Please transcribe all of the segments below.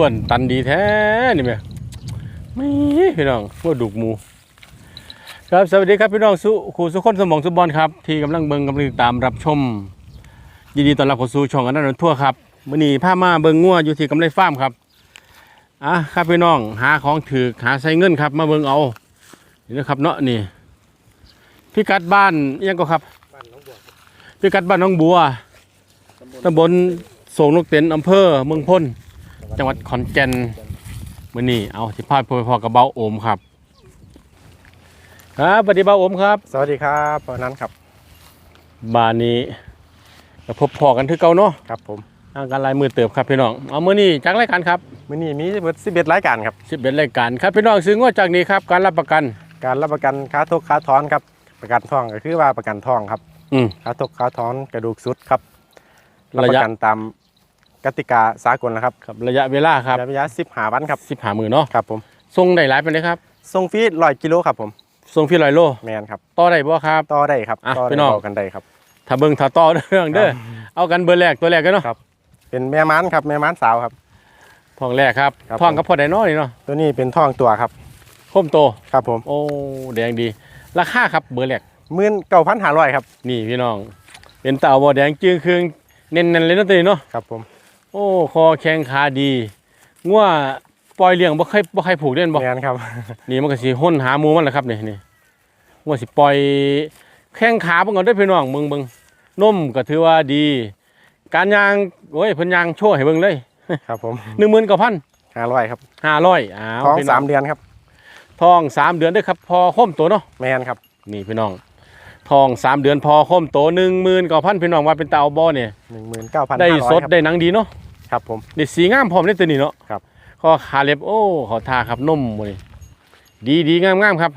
อ้วนตันดีแท้นี่แม่ไม่พี่น้องพวกดุกหมู ครับสวัสดีครับพี่น้องสุครูสุคนสมองสุบอลครับที่กำลังเบิ่งกำลังติดตามรับชม ยินดีต้อนรับเข้าสู่ช่องอันนั้นทั่วครับมื้อนี้พามาเบิ่งงัวอยู่ที่กำไรฟาร์มครับอะครับพี่น้องหาของถือหาใส่เงินครับ มาเบิ่งเอานี่นะครับเนาะนี่พิกัดบ้านอิหยังก็ครับพิกัดบ้านน้องบัวตำบลโสงนกเต็นอำเภอเมืองพ้น จังหวัดขอนแก่นมื้อนี้เอาสิพาไปพอกับเบาโอมครับครับสวัสดีเบาโอมครับ สวัสดีครับปอนั้นครับบ้านนี้ก็พบพอกันคือเก่าเนาะครับผมทางการลายมือเติบครับพี่น้องเอามื้อนี้จากรายการครับมื้อนี้มีสิบเอ็ดรายการครับ11รายการครับพี่น้องซื้องวดจากนี้ครับการรับประกัน การรับประกันค้าทุกค้าถอนครับประกันทองก็คือว่าประกันทองครับอืมค้าทุกค้าถอนกระดูกสุดครับรับระประยะกันตาม กติกาสากลนะครับครับระยะเวลาครับระยะสิบหาวันครับ15มื้อเนาะครับผมส่งได้หลายปานใดครับส่งฟรีร้อยกิโลครับผมส่งฟรี100โลแมนครับต่อได้บ่ครับต่อได้ครับอะต่อพี่ได้น้องต่อกันได้ครับ ถ้าเบิ่งถ้าต่อเรื่องเด้อเอากันเบอร์แรกตัวแรกกันเนาะครับเป็นแม่ม้านครับแม่ม้านสาวครับทองแรกครับครับทองผมกับพอได้น้อยนี่เนาะตัวนี้เป็นทองตัวครับคมโตครับผมโอ้แดงดี ราคาครับเบอร์แรกหมื่นเก้าพันห้าร้อยครับ นี่พี่น้อง เป็นเต่าบ่แดงจึงคืองเน้นๆเลยเนาะตัวนี้เนาะครับผม โอ้คอแข้งขาดีงัวปล่อยเลี้ยงบ่เคยบ่เคยผูกเล่นบ่แมนครับ นี่มันก็สิห้นหาหมูมันแหละครับนี่นี่งัวสิปล่อยแข้งขาเบิ่งก่อนเด้อพี่น้องเบิ่งเบิ่งนมก็ถือว่าดี การยางโอ้ยเพิ่นยางโชว์ให้เบิ่งเลยครับผม19,500ห้าร้อยครับอ้าวท้องพี่น้สามเดือนครับ ทองสามเดือนเด้อครับ พอคมตัวเนาะแมนครับ นี่พี่น้อง ทองสามเดือนพอคมตัว19,000พี่น้องว่าเป็นเต่าบ่เนี่ยหนึ่งหมื่นเก้าพันได้ห้าร้อยสดได้หนังดีเนาะครับผมได้สีงามพร้อมในตัวนี้เนาะครับข้อขาเล็บโอ้ขอทาครับนมมื้อนี้ดีดีงามงามครับ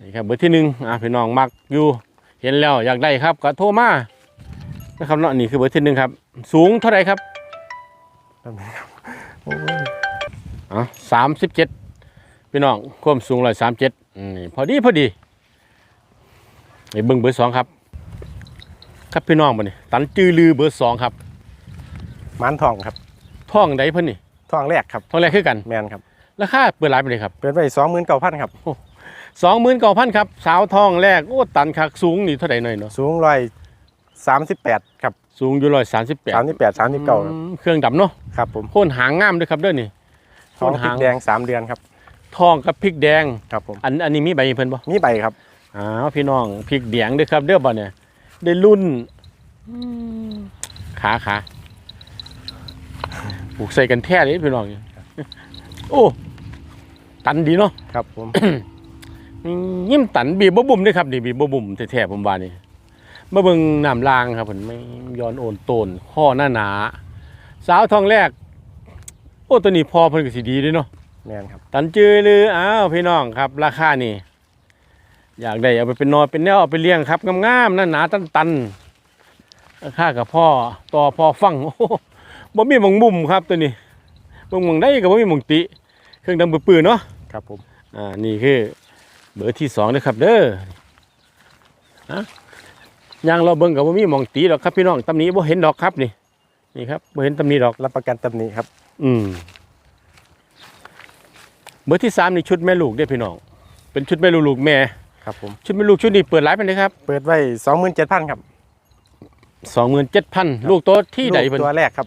นี่ครับเบอร์ที่หนึ่งอะพี่น้องมักอยู่เห็นแล้วอยากได้ครับก็โทรมานะครับเนาะนี่คือเบอร์ที่หนึ่งครับ สูงเท่าไหร่ครับโอ้ยอ๋อสามสิบเจ็ดพี่น้องความสูงร้อยสามเจ็ดนี่พอดีพอดี ไอ้เบิ้งเบอร์สองครับ ครับพี่น้องมานี่ตันจือลือเบอร์สองครับม้านทองครับท่องใดเพิ่นนี่ทองแรกครับท่องแรกคือกันแมนครับราคาเปิดหลายไปเลยครับเปิดไปสองหมื่นเก้าพันครับสองหมื่นเก้าพันครับสาวทองแรกโอ้ตันคักสูงนี่เท่าไหร่หน่อยเนาะสูงร้อยสามสิบแปดครับสูงอยู่ร้อยสามสิบแปดสามสิบแปดสามสิบเก้าเครื่องดำเนาะครับผมโค่นหางงามด้วยครับเด้อนี่ทองโค่นพริหากงแดงสามเดือนครับทองกับพริกแดงครับผมอันอันนี้มีใบเพิ่นบ่มีใบครับ อ้าวพี่น้องพริกแดงด้วยครับเด้อบ่เนี่ยได้รุ่นอืมขาขาปลูกใส่กันแท้เลยพี่น้องโอ้ตันดีเนาะครับผมอืมยิ้มตันบีบบ่บุ่มเด้วยครับนี่บีบบ่บุ่มแท้ๆผมว่านี่มาเบิ่งน้ำลางครับผมไม่ย้อนโอนโตนข้อหน้าหนา สาวทองแรก โอ้ตัวนี้พอเพิ่นก็สิดีเด้เนาะแมนครับ ตันจือลืออ้าวพี่น้องครับ ราคานี่ อยากได้เอาไปเป็นนอนเป็นแนวเอาไปเลี้ยงครับงามๆหน้าหนาตันตันๆราคากับพ่อต่อพ่อฟังโอ้โหบ่มีหมองมุมครับตัวนี้บ่หมองได้ก็บ่มีหมองติ เครื่องดำปื้อๆเนาะครับผมอ่านี่คือเบอร์ที่สองนะครับเด้ออะยางเราเบิ่งกับว่ามีหมองตีดอกครับพี่น้องตำหนี้บ่เห็นดอกครับนี่นี่ครับบ่เห็นตำหนี้ดอกรับประกันตำหนิครับ อืมเบอร์ที่สามนี่ชุดแม่ลูกเด้อพี่น้องเป็นชุดแม่ลูกลูกแม่ ครับผมชุดแม่ลูกชุดนี้เปิดร้านไปเลยครับ เปิดไว้สองหมื่นเจ็ดพันครับสองหมื่นเจ็ดพันลูกตัวที่ใดลูกเพิ่นตัวแรกครับ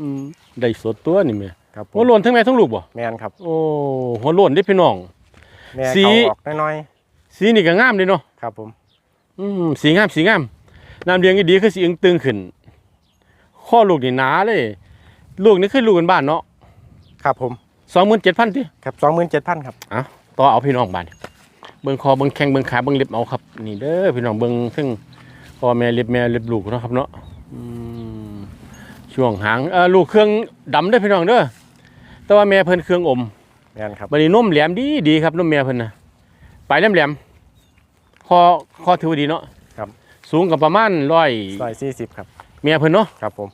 อืมได้สดตัวนี่แม่ครับผหัวมโลนทั้งแม่ทั้งลูกบ่แมนครับ โอ้หัวโลนเด้อพี่น้องแม่สีเขาออกน้อยสีนี่ก็งามเด้เนาะๆครับผมอืมสีงามสีงามน้ำเลี้ยงดีๆคือสีอึงตึงขึ้นข้อลูกนี่หนาเลย ลูกนี่คือลูกกันบ้านเนาะครับผมสองหมื่นเจ็ดพันที่ครับสองหมื่นเจ็ดพันครับต่อเอาพี่น้องบ้าน เบิ้งคอเบิ้งแข้งเบิ้งขาเบิ้งเล็บเอาครับ นี่เด้อพี่น้องเบิ้งซึ่งคอแม่เล็บแม่เล็บลูกเนาะครับเนาะอืมช่วงหางเออลูกเครื่องดำเด้อพี่น้องเด้อแต่ว่าแม่เพิ่นเครื่องอมแมนครับบัดนี้นมแหลมดีดีครับนมแม่เพิ่นนะปลายแหลมแหลมๆคอคอถือว่าดีเนาะครับ สูงกับประมาณร้อยร้อยสี่สิบครับเมียเพิ่นเนาะครับผม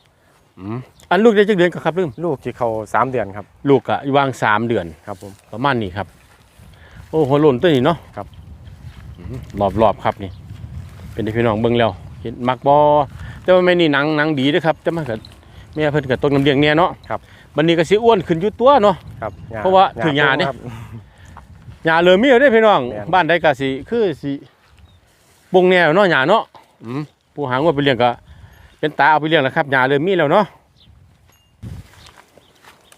อืมอันลูกได้จักเดือนก็ครับลืมลูกที่เขาสามเดือนครับ ลูกอะวางสามเดือนครับผมประมาณนี้ครับ โอ้หัวโล้นตัวนี้เนาะครับอืมรอบๆครับนี่ เป็นที่พี่น้องเบิ่งแล้วเห็นมักบอแต่ว่าไม่นี่หนังหนังดีเด้วยครับแต่มันก็แม่เพิ่นก็ตกน้ำเลี้ยงแน่เนาะครับบัดนี้ก็สิอ้วนขึ้นอยู่ตัวเนาะครับเพราะว่าถึงยาเนี่ยครับหญ้าเริ่มมีแล้วเด้พี่น้องแม่นบ้านใดก็สิคือสิปรุงแนวเนาะหญ้าเนาะอืมผู้หางว่าไปเลี้ยงก็เป็นตาเอาไปเลี้ยงแล้วครับหญ้าเริ่มมีแล้วเนาะ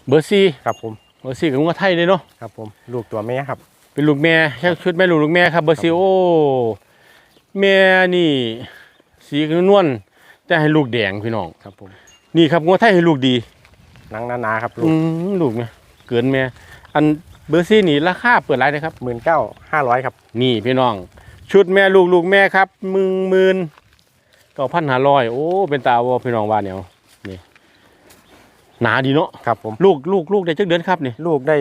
เบอร์สี่ครับผมเบอร์สี่กับงัวไทยเลยเนาะครับผมลูกตัวแม่ครับ เป็นลูกแม่แค่ชุดแม่ลูกลูกแม่ครับเบอร์สี่โอ้แม่นี่ สีนวลแต่ให้ลูกแดงพี่น้องครับผมนี่ครับงัวไทยให้ลูกดีหนังหนาๆครับลูอืกมลูกแม่เกินแม่อันเบอร์สี่นี่ราคาเปิดไรนะครับหมื่นเก้าห้าร้อยครับ นี่พี่น้อง ชุดแม่ลูกลูกแม่ครับมึงหมื่นเก้าพันห้าร้อยโอ้เป็นตาวอพี่น้องว่าเนี่ยนี่หนาดีเนาะครับผมลูกลูกลูกได้จักเดือนครับนี่ ลูกได้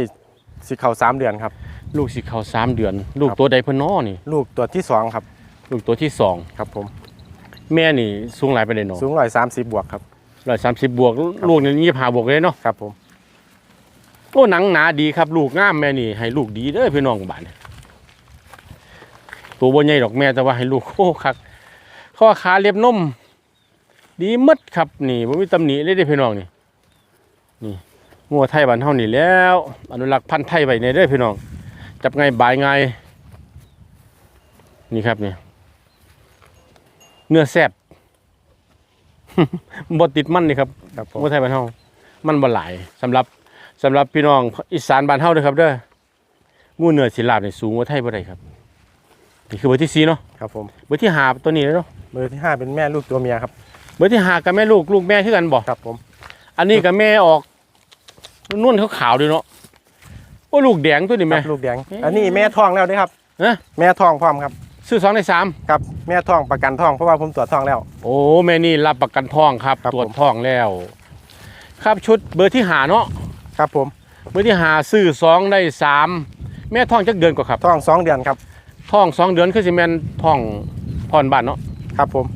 สิเขาสามเดือนครับ ลูกสิเขาสามเดือน ลูกครับตัวใดเพิ่นน้อนี่ ลูกตัวที่สองครับ ลูกตัวที่สองครับผม แม่นี่สูงหลายไปเลยเนาะสูงร้อยสามสิบบวกครับร้อยสามสิบบวก ลูกนี่ยี่ห้าบวกเลยเนาะครับผมโอ้หนังหนาดีครับ ลูกงามแม่นี่ ให้ลูกดีเด้อพี่น้องบ้านนี่ตัวบ่ใหญ่ดอกแม่แต่ว่าให้ลูกโอ้คักข้อขาเรียบนมดีหมดครับนี่บ่มีตำหนิเลยเด้อพี่น้องนี่นี่งัวไทยบ้านเฮานี่แล้ว อนุรักษ์พันธุ์ไทยไว้ในเด้อพี่น้อง จับไงบายไงนี่ครับนี่เนื้อแซ่บบ่ติดมันนี่ครับครับผมงัวไทยบ้านเฮามันบ่หลายสำหรับสำหรับพี่น้องอีสานบ้านเฮาเด้อครับเด้องูเนื้อสิลาบนี่สูงกว่าไทยบ่ได้ครับนี่คือเบอร์ที่สี่เนาะครับผมเบอร์ที่ห้าตัวนี้เนาะเบอร์ที่ห้าเป็นแม่ลูกตัวเมียครับเบอร์ที่ห้ากับแม่ลูกลูกแม่คือกันบ่ครับผม อันนี้กับแม่ออกนวลขาวๆด้วยเนาะ โอ้ลูกแดงตัวนี้คแม่รับลูกแดง เอ๊ะ อันนี้แม่ท้องแล้วเด้อครับเอ๊ะแม่ท้องพร้อมครับซื้อสองในสามครับแม่ท้องประกันท้องเพราะว่าผมตรวจท้องแล้ว โอ้แม่นี่รับประกันทองครับ ครับตรวจผม ทองแล้ว ครับชุดเบอร์ที่หาเนาะครับผมเบอร์ที่หาซื้อสองได้สามแม่ท้องจักเดือนกว่าครับท้องสองเดือนครับท้องสองเดือนคือสิแม่นท้องพรบ้านเนาะครับผม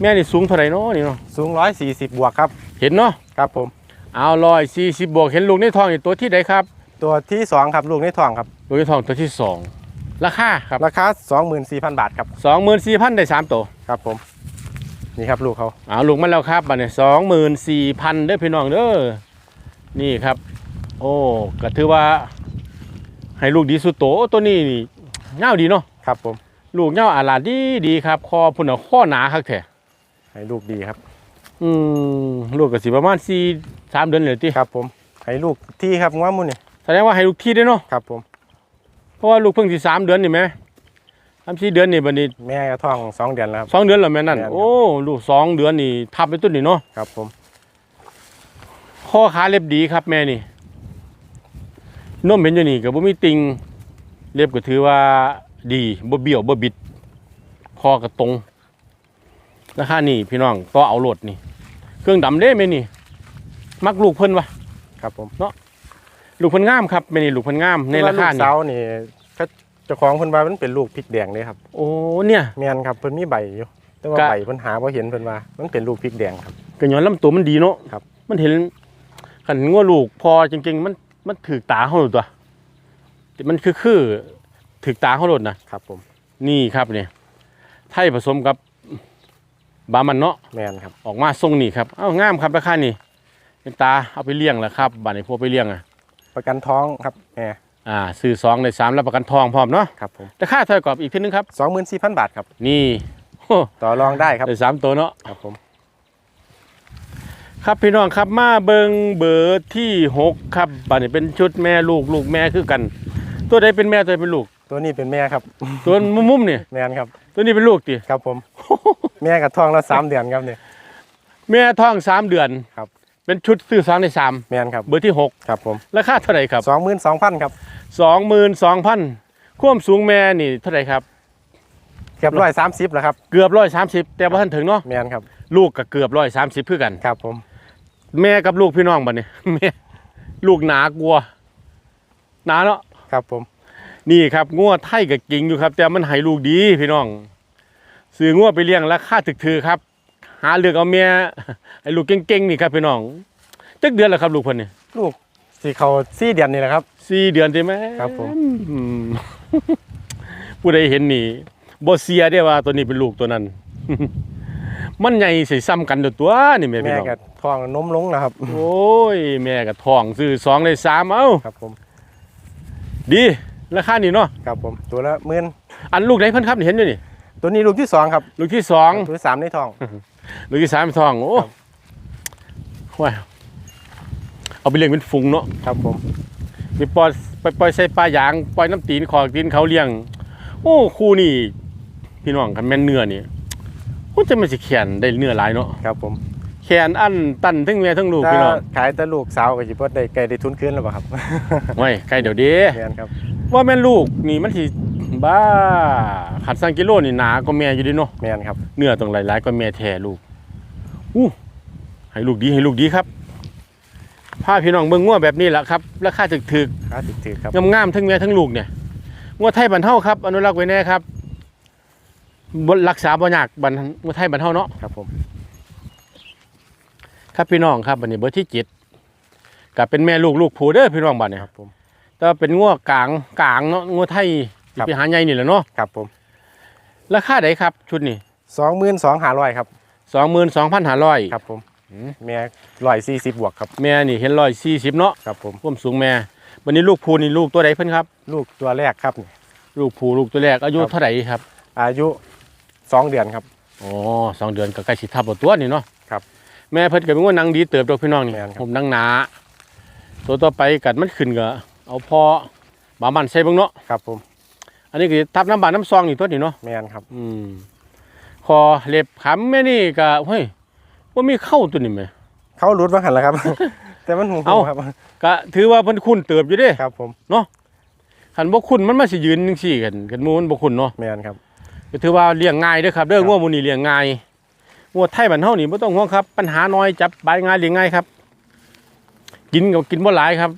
แม่นี่สูงเท่าไหร่เนาะนี่เนาะสูงร้อยสี่สิบบวกครับเห็นเนาะครับผมเอาร้อยสี่สิบบวกเห็นลูกในท้องอีกตัวที่ใดครับ ตัวที่สองครับลูกในท้องครับลูกในท้องตัวที่สองราคาครับราคาสองหมื่นสี่พันบาทครับสองหมื่นสี่พันได้สามตัวครับผมนี่ครับลูกเขาเอาลูกมันแล้วครับบัดนี้สองหมื่นสี่พันเด้อพี่น้องเด้อนี่ครับ โอ้ก็ถือว่า ให้ลูกดีสุดโตโอ้ตัวนี้นี่เงาดีเนาะครับผมลูกเงาอาลาดดีดีครับคอพุ่นเอาข้อหนาครับแท้ให้ลูกดีครับ อืมลูกก็สิประมาณสี่สามเดือนเลยติครับผมให้ลูกที่ครับง้วมุนนี่ แสดงว่าให้ลูกที่ได้เนาะครับผมเพราะว่าลูกเพิ่งสิสามเดือนนี่ไหมสามสี่เดือนนี่บัดนี้แม่ก็ท้องสองเดือนแล้วครับ สองเดือนแล้วแม่นั่นแม่นครับ โอ้ลูกสองเดือนนี่ทับไปต้นนี่เนาะครับผมข้อขาเล็บดีครับแม่นี่นมเห็นอยู่นี่กับบ่มีติงเล็บก็ถือว่าดีบ่เบี้ยวบ่บิดคอก็ตรงราคานี่พี่น้องก็เอาโหลดนี่ เครื่องดำเด้แม่นี่ มักลูกเพิ่นวะ ครับผม ลูกเพิ่นงามครับแม่นี่ลูกเพิ่นงามในราคาลูกนี่สาวนี่เขาเจ้าของเพิ่นว่ามันเป็นลูกพริกแดงเลยครับ โอ้เนี่ยแม่นครับเพิ่นมีใบอยู่แต่ว่าก็ใบเพิ่นหาบ่เห็นเพิ่นว่า มันเป็นลูกพริกแดงครับก็ย้อนลำตัวมันดีเนาะครับ มันเห็นขันงัวลูกพอจริงๆ มันมันถือตาเฮาโลดตัวมันคือคือถือตาเฮาโลดนะครับ ผม นี่ครับเนี่ยไทยผสมกับบามันเนาะแม่นครับ ออกมาทรงนี่ครับ เอ้างามครับราคานี่เป็นตาเอาไปเลี้ยงแหละครับบ้านไอ้พวกไปเลี้ยงอะ ประกันท้องครับแม่อ่าซื้อสองในสามรับประกันทองพร้อมเนาะครับผมราคาเท่ากับอีกทีนึงครับ24,000บาทครับ นี่โอ้ต่อรองได้ครับได้สามตัวเนาะครับผม ครับพี่น้องครับมาเบิงเบอร์ที่หกครับบ้านนี้เป็นชุดแม่ลูกลูกแม่คือกัน ตัวใดเป็นแม่ตัวใดเป็นลูก ตัวนี้เป็นแม่ครับ ตัวมุมๆเนี่ยแม่นครับ ตัวนี้เป็นลูกติครับผม แม่กับท้องแล้วสามเดือนครับเนี่ยแม่ท้องสามเดือนครับ เป็นชุดซื้อสองในสามแม่นครับเบอร์ที่หกครับผมราคาเท่าไหร่ครับ22,000ครับสองหมื่นสองพันความสูงแม่นี่เท่าไหร่ครับเกือบ130แล้วครับเกือบร้อยสามสิบแต่ว่าท่านถึงเนาะแม่นครับลูกก็เกือบร้อยสามสิบเพื่อกันครับผม แม่กับลูกพี่น้องบัดนี้แม่ลูกหนากลัวหนาเนาะครับผม นี่ครับงัวไทยกับกิ่งอยู่ครับ แต่มันให้ลูกดีพี่น้องซื้องัวไปเลี้ยงราคาถึกถือครับ หาเลือกเอาเมียไอ้ลูกเก่งๆนี่ครับพี่น้องจักเดือนแล้วครับลูกเพิ่นนี่ลูกสิเขา4เดือนนี่แหละครับ สี่เดือนใช่ไหมครับผม อืม ผู้ใดเห็นนี่บ่เสียได้ว่าตัวนี้เป็นลูกตัวนั้น มันใหญ่สิซ้ำกันเด้อตัวนี่แม่พี่แม่น้องกับท้องนมลงแล้วครับ โอ้ย แม่ก็ท้องซื้อสองได้สามเอ้า ครับผมดีราคานี่เนาะครับผมตัวละหมื่นอันลูกไหนเพิ่นครับนี่เห็นอยู่นี่ ตัวนี้ลูกที่สองครับลูกที่สองตัวที่สามในท้อง ลูกที่สามเป็นทอง โอ้ครับ ว้ายเอาไปเลี้ยงเป็นฝูงเนาะครับผมไปปล่อยไปปล่อยใส่ปลายางปล่อยน้ำตีนขอกตีนเขาเลี้ยง โอ้คู่นี่พี่น้องคันแม่นเนื้อนี่โอ้จะมันสิแขนได้เนื้อหลายเนาะครับผมแขนอันตันทั้งแม่ทั้งลูกถ้าพี่น้องขายแต่ลูกสาวก็สิบ่ได้ไกลได้ทุนคืนแล้วบ่ครับไว้ใกล้เดี๋ยวเดีแม่นครับว่าแม่นลูกนี่มันสิ บ้าขัดสังกิโลนี่หนาก็แม่อยู่เดิเนาะแม่นครับเนื้อต้องหลายๆก็แม่แท้ลูกอู้ให้ลูกดีให้ลูกดีครับพาพี่น้องเบิ่งงัวแบบนี้แหละครับราคาถึกค่าถือๆครับๆงามๆทั้งแม่ทั้งลูกเนี่ยงัวไทยบรรเทาครับ อนุรักษ์ไว้แน่ครับบรักษาบ่ยากบรรงัวไทยบรรเทาเนาะครับผมครับพี่น้องครับบัดนี้เบอร์ที่เจ็ดก็เป็นแม่ลูกลูกผูเด้อพี่น้องบัดเนี่ยครับผมแต่ว่าเป็นงัวกลางกลางเนาะงัวไทย ครัสิบไปหาใหญ่นี่แหละเนาะครับผมราคาใดครับชุดนี้22,500ครับสองหมื่นสองพันห้าร้อย ครับผมอืม แม่140บวกครับแม่นี่เห็นร้อยสี่สิบเนาะครับผมร่วามสูงแม่วันนี้ลูกผูนี่ลูกตัวใดเพิ่นครับ ลูกตัวแรกครับลูกผูลูกตัวแรกอายุครับ เท่าไหร่ครับอายุสองเดือนครับ อ๋อสองเดือนก็ใกล้สิทับเอาตัวนี่เนาะครับแม่เพิ่นก็เป็นงัวนางดีเติบโตพี่น้องนี่แม่นครับ ผมนางหนาตัวต่อไปกัดมันขึ้นก็เอาพอบามันใส่เบิ่งเนาะครับผม อันนี้ก็ทับน้ำบานน้ำซองนี่ตัวนี้เนาะแม่นครับอืมคอเล็บขำแม่นี่ก็เฮ้ยว่ามีเข้าตัวนี่ไหมเขารุดมาหันแล้วครับ แต่มันหูเอ้าครับก็ถือว่าเพิ่นคุ้นเติบอยู่เด้ครับ ผมคันบ่คุ้นมันมาสิยืนจังซี่กันกันหมู่มันบ่คุ้นเนาะแม่นครับก็ถือว่าเลี้ยงง่ายเด้อครับเด้อครับงัวหมูนี่เลี้ยงง่ายงัวไทยบ้านเฮานี่บ่ต้องห่วงครับ ปัญหาน้อยจับบายง่ายเลี้ยงง่ายครับ กินก็กินบ่หลายครับ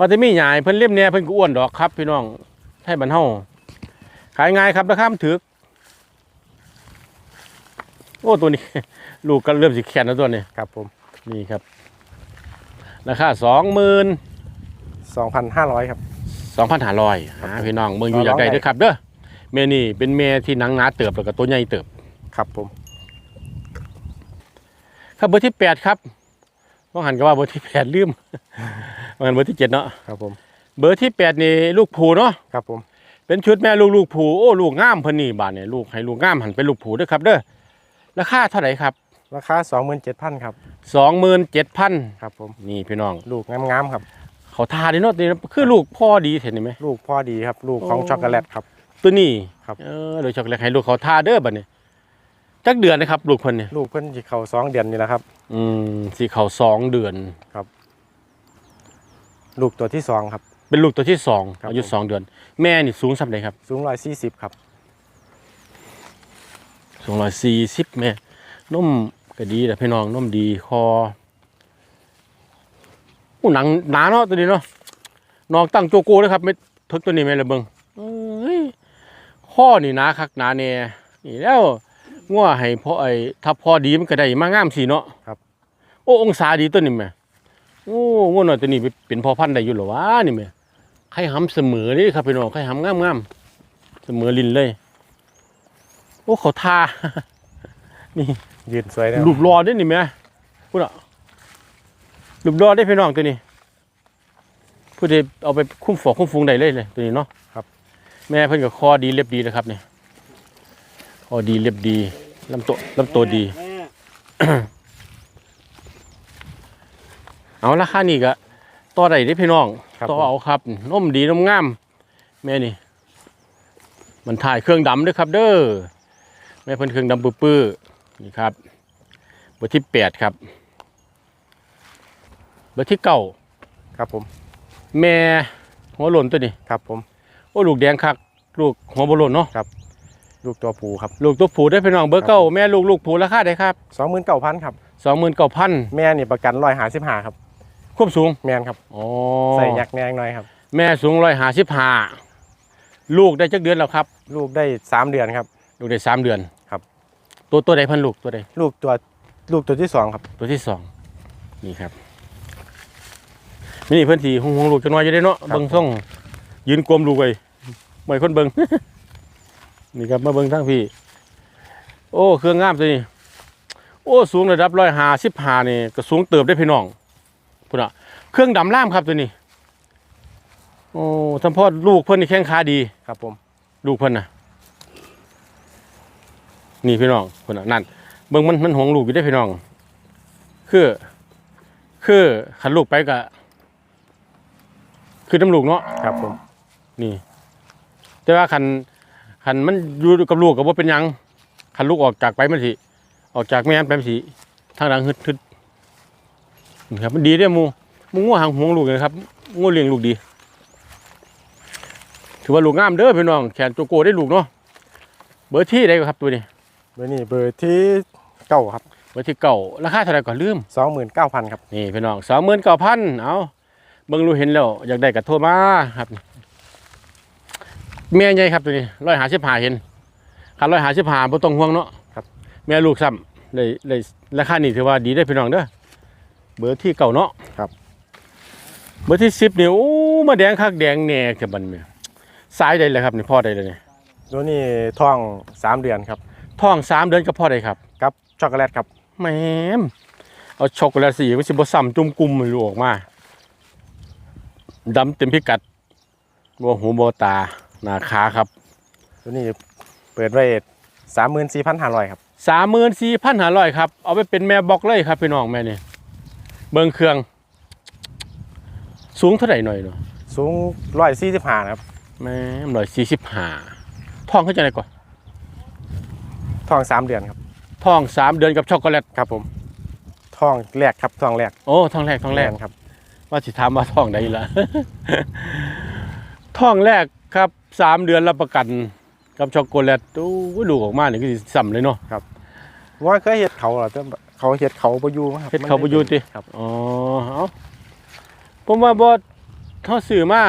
ว่าแต่มีหยายเพิ่นเล่มแหน่เพิ่นก็อ้วนดอกครับพี่น้องไทยบ้านเฮาขายง่ายครับราคามันถูกโอ้ตัวนี้ ลูกก็เริ่มสิแข็งแล้วตัวนี้ครับผมนี่ครับ ราคาสองหมื่น2,500ครับสองพันห้าร้อยหาพี่น้องเมืองอยู่อยากได้เด้อครับเด้อแม่นี่เป็นแม่ที่หนังหนาเติบแล้วก็ตัวใหญ่เติบครับผม ครับเบอร์ที่แปดครับ ต้องหันก็ว่าเบอร์ที่แปดลืมว่าหันเบอร์ที่เจ็ดเนาะครับผม เบอร์ที่แปดนี่ลูกผูเนาะครับผม เป็นชุดแม่ลูกลูกผูโอ้ลูกงามเพิ่นนี่บาดเนี่ยลูกให้ลูกงามหันเป็นลูกผูเด้อครับเด้อราคาเท่าไหร่ครับราคา27,000ครับสองหมื่นเจ็ดพันครับผมนี่พี่น้อง ลูกงามๆครับ เขาทาดีเนาะนี่คือลูกพ่อดีเห็นไหมลูกพ่อดีครับ ลูกของโอ้ช็อกโกแลตครับ ตัวนี้ครับเออโดยช็อกโกแลตให้ลูกเขาทาเด้อบัดนี้ จักเดือนนะครับลูกเพิ่นเนี่ยลูกเพิ่นสิเข้าสองเดือนนี่แหละครับ อืมสีเขาสองเดือน ลูกตัวที่สองครับ เป็นลูกตัวที่สองครับอายุผม สองเดือน แม่นี่สูงสักไหนครับ สูง140ครับสูงร้อยสี่สิบแม่นุ่มก็ดีแต่พี่น้องนุ่มดีคออู้หนังหนาเนาะตัวนี้เนาะนอกตั้งโจโก้เลยครับไม่ทึกตัวนี้ไหมละเบิงเอ้ยข้อนี่หนาคักหนาแน่นี่แล้ว ง่วให้พอไอ้ถ้าพอดีมันก็ได้มางามสีเนาะครับ โอ้องศาดีตัวนี้แม่โอ้ง่วหน่อยตัวนี้เป็นพอพันธุ์ได้อยู่เหรอวะนี่แม่ไข่หำเสมอนี่ครับพี่น้องไข่หำงามงามๆเสมอลินเลย โอ้เขาทายืนสวยนะรูปรอได้นี่แม่พูดอะรูปรอได้พี่น้องตัวนี้พูดได้เอาไปคุ้มฝอกคุ้มฟุงได้เลยเลยตัวนี้เนาะครับ แม่เพิ่นก็คอดีเล็บดีนะครับเนี่ย คอดีเล็บดีลำตัวลำตัวดี เอาราคานี่ก็ต่อได้เด้พี่น้องครับต่อผม เอาครับนมดีนมงามแม่นี่ มันถ่ายเครื่องดำด้วยครับ เด้อแม่เพิ่นเครื่องดำปื้อๆนี่ครับเบอร์ที่แปดครับเบอร์ที่เก้าครับผมแม่หัวโลนตัวนี้ ครับผม โอ้ลูกแดงคักลูกหัวบโลนเนาะ ลูกตัวผูครับลูกตัวผูได้พี่น้องเบอร์เก้าแม่ลูกลูกผูราคาได้ครับ29,000ครับสองหมื่นเก้าพันแม่นี่ประกัน155ครับควบสูงแม่นครับอ๋อใส่ยักษ์แนงหน่อยครับ แม่สูงร้อยห้าสิบห้าลูกได้จักเดือนแล้วครับ ลูกได้สามเดือนครับ ลูกได้สามเดือนครับ ตัวตัวใดพันลูกตัวใดลูกตัวลูกตัวที่สองครับ ตัวที่สองนี่ครับนี่เพิ่นสีหงหงลูกจะน้อยจะได้เนาะครับเบิ่งส่งยืนกลมลูกไว้ไม่คนเบิ่ง นี่ครับมาเบิ่งทั้งพี่ โอ้เครื่องงามตัวนี้โอ้สูงระดับร้อยหาสิบหานี่ก็สูงเติบได้พี่น้องพุ่นอะเครื่องดำล่ามครับตัวนี้ โอ้ทำพ่อลูกเพิ่นนี่แข้งขาดีครับผม ลูกเพิ่นน่ะนี่พี่น้องพุ่นอะนั่นเบิ่งมันมันห่วงลูกอยู่ได้อพี่น้อง คือ คือขันลูกไปก็คือน้ำลูกเนาะครับผม นี่ แต่ว่าคัน คันมันอยู่กับลูกกับว่าเป็นหยังคันลูกออกจากไปมันสิออกจากแม่มันไปมันสิทางดังฮึดฮึดนี่ครับมันดีเด้อหมูหมูงัวหางห่วงลูกเลยครับงัวเลี้ยงลูกดี ถือว่าลูกงามเด้อพี่น้องแขนโจโก้ได้ลูกเนาะเบอร์ที่ได้ครับตัวนี้เบอร์นี้เบอร์ที่เก้าครับเบอร์ที่เก่าราคาเท่าไหร่ก่อนลืมสองหมื่นเก้าพันครับนี่พี่น้องสองหมื่นเก้าพันเอาเบิ่งรู้เห็นแล้วอยากได้กับโทรมาครับ แม่ใหญ่ครับตัวนี้ร้อยหาสิบหาเห็นคันร้อยหาสิบหาบ่ต้องห่วงเนาะครับ แม่ลูกซ้ำเลยเลยราคานี่ถือว่าดีได้อพี่น้องเด้อเบอร์ที่เก่าเนาะครับ เบอร์ที่สิบนี่โอ้มาแดงคักแดงแหน่จะบันเมียสายใดเลยครับนี่พ่อใดเลยนี่ตัวนี้ท้องสามเดือนครับท้องสามเดือนกับพ่อใดครับกับช็อกโกแลตครับแหม่มเอาช็อกโกแลตสีมันสิบ่ซ้ำจุ่มกลุ่มมันลูกออกมาดำเต็มพิกัดบ่หูบ่ตา หน้าขาครับตัวนี้เปิดไว้สามหมื่นสี่พันห้าร้อยครับสามหมื่นสี่พันห้าร้อยครับ เอาไปเป็นแม่บอกเลยครับพี่น้องแม่นี่เบิ่งเครื่อง สูงเท่าไหร่หน่อยเนาะสูงร้อยสี่สิบห้าครับแม่ร้อยสี่สิบห้าท้องเขาจะไหนก่อนท้องสามเดือนครับท้องสามเดือนกับช็อกโกแลตครับผมท้องแรกครับท้องแรก โอ้ท้องแรกท้องแรกม่นครับ ว่าสิถามว่าท้องใดละท้องแรก ครับสามเดือนรับประกันกับช็อกโกแลตโอ้ยลูกออกมานี่คือสั่มเลยเนาะว่าเคยเห็ดเขาเหรอแต่เขาเห็ดเขาประยูครับเฮ็ดเขาประยูติครับอ๋อเอาผมว่าบ่ถ้าซื้อมา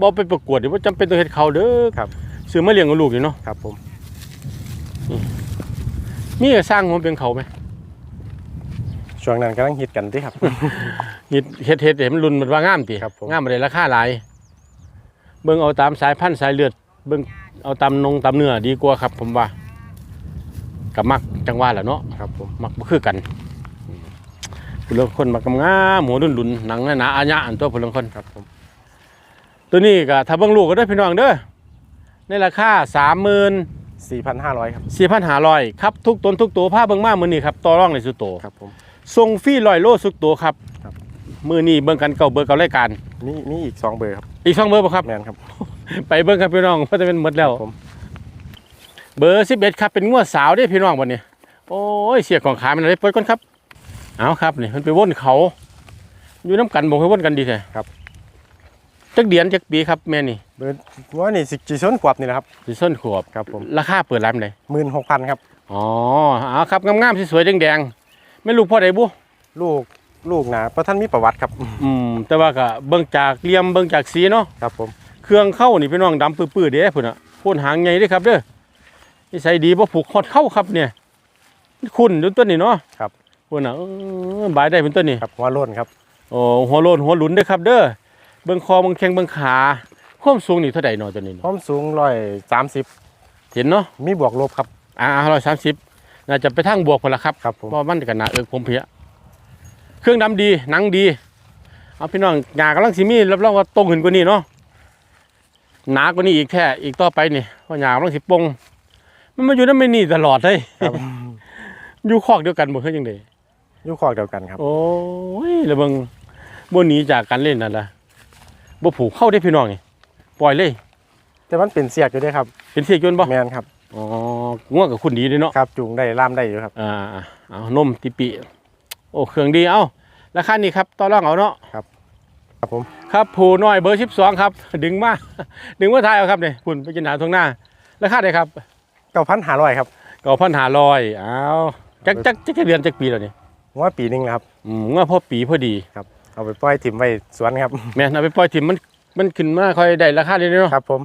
บ่ไปประกวดนี่บ่จำเป็นต้องเฮ็ดเขาเด้อครับซื้อมาเลี้ยงกับลูกนี่เนาะครับผม มีก็สร้างหัวเป็นเขาไหมช่วงนั้นกำลังฮิตกันที่ครับ เฮ็ดเฮ็ดเฮ็ดให้มันรุนมันว่างามติครับผม งามบ่ได้ราคาหลาย เบิ่งเอาตามสายพันธุ์สายเลือดเบิ่งเอาตามนงตามเนื้อดีกว่าครับ ผมว่ากับมักจังว่าแหละเนาะครับผมมักบ่คือกันผู้ลางคนมักงามๆหัวดุนๆหนังหนาๆอาญะอันตัวผู้ลางคนครับผมตัวนี้ก็ถ้าเบิ่งลูกก็ได้อพี่น้องเด้อในราคา34,500สี่พันห้าร้อยครับครับทุกตนทุกตัวผ้าเบิ่งมามื้อนี้ครับต่อรองในสุดโตครับผมส่งฟรี100โลสุดตัวครับครับ มื้อนี้เบิ่งกันเก่าเบอร์เก่ารายการนี่นี่อีกสองเบอร์ครับอีกสองเบอร์บ่ครับ แมนครับ ไปเบิ่งครับพี่น้องเพราะจะเป็นหมดแล้วผม เบอร์11ครับเป็นงัวสาวเด้อพี่น้องบัดนี้โอ้ยเสียของขามันอะไรเปิดก่อนครับเอาครับนี่มันไปว่นเขา อยู่น้ำกันบ่ให้ว่นกันดีแท้ครับ จักเดือนจักปีครับแม่นี่เบอร์ว่านี่สิจีส้นขวบนี่นะครับสิส้นขวบครับผมราคาเปิดร้านไหนหมื่นหกพันครับ อ๋อเอาครับงามๆสวยๆแดงๆไม่ลูกพ่อใดบุลูก ลูกหนาเพราะท่านมีประวัติครับอืมแต่ว่าก็เบิ่งจากเหลี่ยมเบิ่งจากสีเนาะครับผมเครื่องเข้านี่พี่น้องดำปื้อๆเด้พุ่นน่ะโพ่นหางใหญ่เด้อครับเด้อนิสัยดีบ่ผูกคอดเข้าครับเนี่ยคุณดูต้นนี่เนาะครับพุ่นน่ะเออบายได้เป็นต้นนี่ครับหัวโล้นครับโอ้หัวโลนหัวหลุนเด้อครับ เด้อเบิ่งคอเบิ่งแข้งเบิ่งขาความสูงนี่เท่าใดเนาะตัวนี้พร้เนาะอมสูงร้อยสามสิบเห็นเนาะมีบวกลบครับอ่า130น่าจะไปทางบวกพุ่นล่ะครับครับผมเพราะมันก็หนาเอิกผมเพลีย เครื่องดำดีหนังดีเอาพี่น้องหญ้ากำลังสิมีรับรองว่าตรงขึ้นกว่านี้เนาะหนากว่านี้อีกแท้อีกต่อไปนี่เพราะหญ้ากำลังสิปงมันมาอยู่นั่นไม่นี่ตลอดเลยครับอยู่คอกเดียวกันบ่คือจังได๋อยุคอกเดียวกันครับ โอ้ยแล้วเบิ่งบ่หนีจากกันเล่นนั่นล่ะบ่ผูกเข้าได้พี่น้องนี่ปล่อยเลย แต่มันเป็นเสียกอยู่ด้วยครับ เป็นเสียจนบ่แมนครับอ๋อง่วงกับคุณดีเด้เนาะครับจูงได้ล่ามได้อยู่ครับ อ่าๆเอานมติปิ โอ้เครื่องดีเอ้าราคานี้ครับต่อรองเอาเนาะครับผมครับผูน้อยเบอร์12ครับ ดึงมาดึงมาถ่ายเอาครับนี่พุ่นไปกินหาตรงหน้าราคาได้ครับเก้าพันห้าร้อยครับ9,500เอาจักจักจักจะเดือนจักปีแล้วนี่ว่าปีหนึงแล้วครับอืมว่าพอปีพอดีเอาไปปล่อยถิ่มไว้สวนครับแม่นเอาไปปล่อยถิ่มมันมันขึ้นมาค่อยได้ราคาเลยเนาะครับ ผม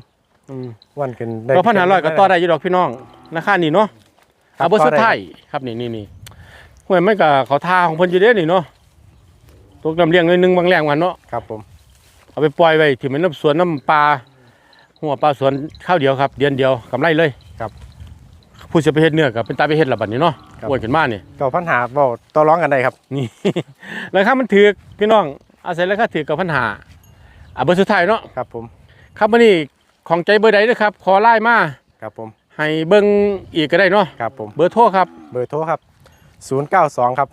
อืมวันขึ้นได้เราพันหาร้อยก็ต่อได้อยู่ดอกพี่น้องราคานี่เนาะครับเอาเบอร์ต่สุดได้ท้ายครับนี่นี่นี่ ห่วยไม่กับเขาทาของเพิ่นอยู่เด้นี่เนาะตกน้ำเลี้ยงหน่อยหนึงบางแรงวันเนาะครับผม เอาไปปล่อยไว้ที่มันน้ำสวนน้ำปลาหัวปลาสวนข้าวเดียวครับ เดือนเดียวกำไรเลยผู้จะไปเฮ็ดเนื้อกับเป็นตาไปเฮ็ดละบัดนี้เนาะครับ อ้วนขึ้นมานี่ เก้าพันหาเบาต่อร้องกันได้ครับ นี่ ราคามันถือกพี่น้องอาศัยราคาถือกับปัญหาอะเบอร์สุดท้ายเนาะครับผม ครับวันนี้ของใจเบอร์ใดเด้อครับ ขอไล่มา ครับผม ให้เบิ่งอีกก็ได้เนาะครับผม เบอร์โทรครับ เบอร์โทรครับ 092 ครับ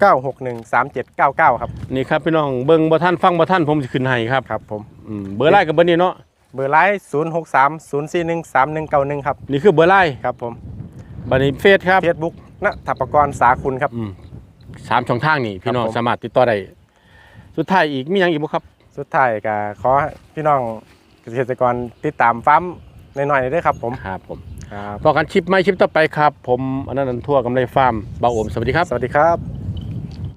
961 3799 ครับ นี่ครับพี่น้องเบิ่งบ่ทันฟังบ่ทันผมสิขึ้นให้ครับครับผมอืมเบอร์ไล่กับเบอร์นี้เนาะเบอร์ไลน์063 041 3191 ครับ นี่คือเบอร์ไล่ครับผมบัดนี้เฟซครับ เฟซบุ๊กณถัปกรสาคุณครับ อืมสามช่องทางนี่พี่น้องครับผม สามารถติดต่อได้สุดท้ายอีกมีหยังอีกบ่ครับ สุดท้ายก็ขอให้พี่น้องเกษตรกรติดตามฟาร์มหน่อยๆด้วยครับผม ครับผม ครับพอกันชิปใหม่ชิปต่อไปครับ ผมอนันต์ทั่วกำไรฟาร์มเบาโอมสวัสดีครับ สวัสดีครับ